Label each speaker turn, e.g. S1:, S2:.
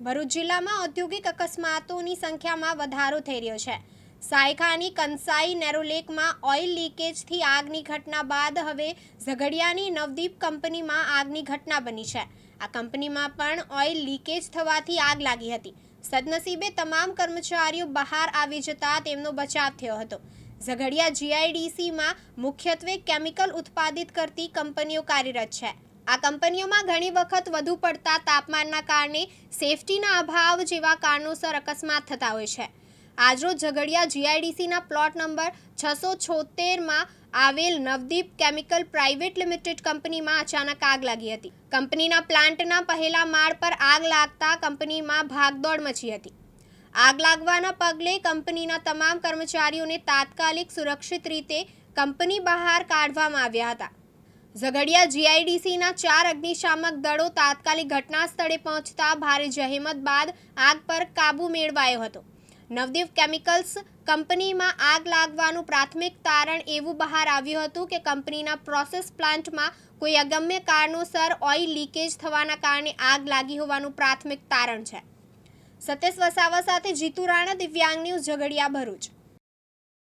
S1: ભરૂચ જિલ્લામાં ઔદ્યોગિક અકસ્માતોની સંખ્યામાં વધારો થઈ રહ્યો છે. સાયખાની કંસાઈ નેરોલેકમાં ઓઇલ લીકેજથી આગની ઘટના બાદ હવે ઝઘડિયાની નવદીપ કંપનીમાં આગની ઘટના બની છે. આ કંપનીમાં પણ ઓઇલ લીકેજ થવાથી આગ લાગી હતી. સદનસીબે તમામ કર્મચારીઓ બહાર આવી જતા તેમનો બચાવ થયો હતો. ઝઘડિયા જીઆઈડીસીમાં મુખ્યત્વે કેમિકલ ઉત્પાદિત કરતી કંપનીઓ કાર્યરત છે. આ કંપનીઓમાં ઘણી વખત વધુ પડતા તાપમાનના કારણે સેફટીના અભાવ જેવા કારણોસર અકસ્માત થતા હોય છે. આજરોજ ઝઘડિયા જીઆઈડીસીના પ્લોટ નંબર છસો છોતેરમાં આવેલ નવદીપ કેમિકલ પ્રાઇવેટ લિમિટેડ કંપનીમાં અચાનક આગ લાગી હતી. કંપનીના પ્લાન્ટના પહેલા માળ પર આગ લાગતા કંપનીમાં ભાગદોડ મચી હતી. આગ લાગવાના પગલે કંપનીના તમામ કર્મચારીઓને તાત્કાલિક સુરક્ષિત રીતે કંપની બહાર કાઢવામાં આવ્યા હતા. ઝઘડિયા જીઆઈડીસીના ચાર અગ્નિશામક દળો તાત્કાલિક ઘટના સ્થળે પહોંચતા ભારે જહેમત બાદ આગ પર કાબૂ મેળવાયો હતો. નવદીપ કેમિકલ્સ કંપનીમાં આગ લાગવાનું પ્રાથમિક તારણ એવું બહાર આવ્યું હતું કે કંપનીના પ્રોસેસ પ્લાન્ટમાં કોઈ અગમ્ય કારણોસર ઓઇલ લીકેજ થવાના કારણે આગ લાગી હોવાનું પ્રાથમિક તારણ છે. સતીશ વસાવા સાથે જીતુ રાણા, દિવ્યાંગ ન્યૂઝ, ઝઘડિયા ભરૂચ.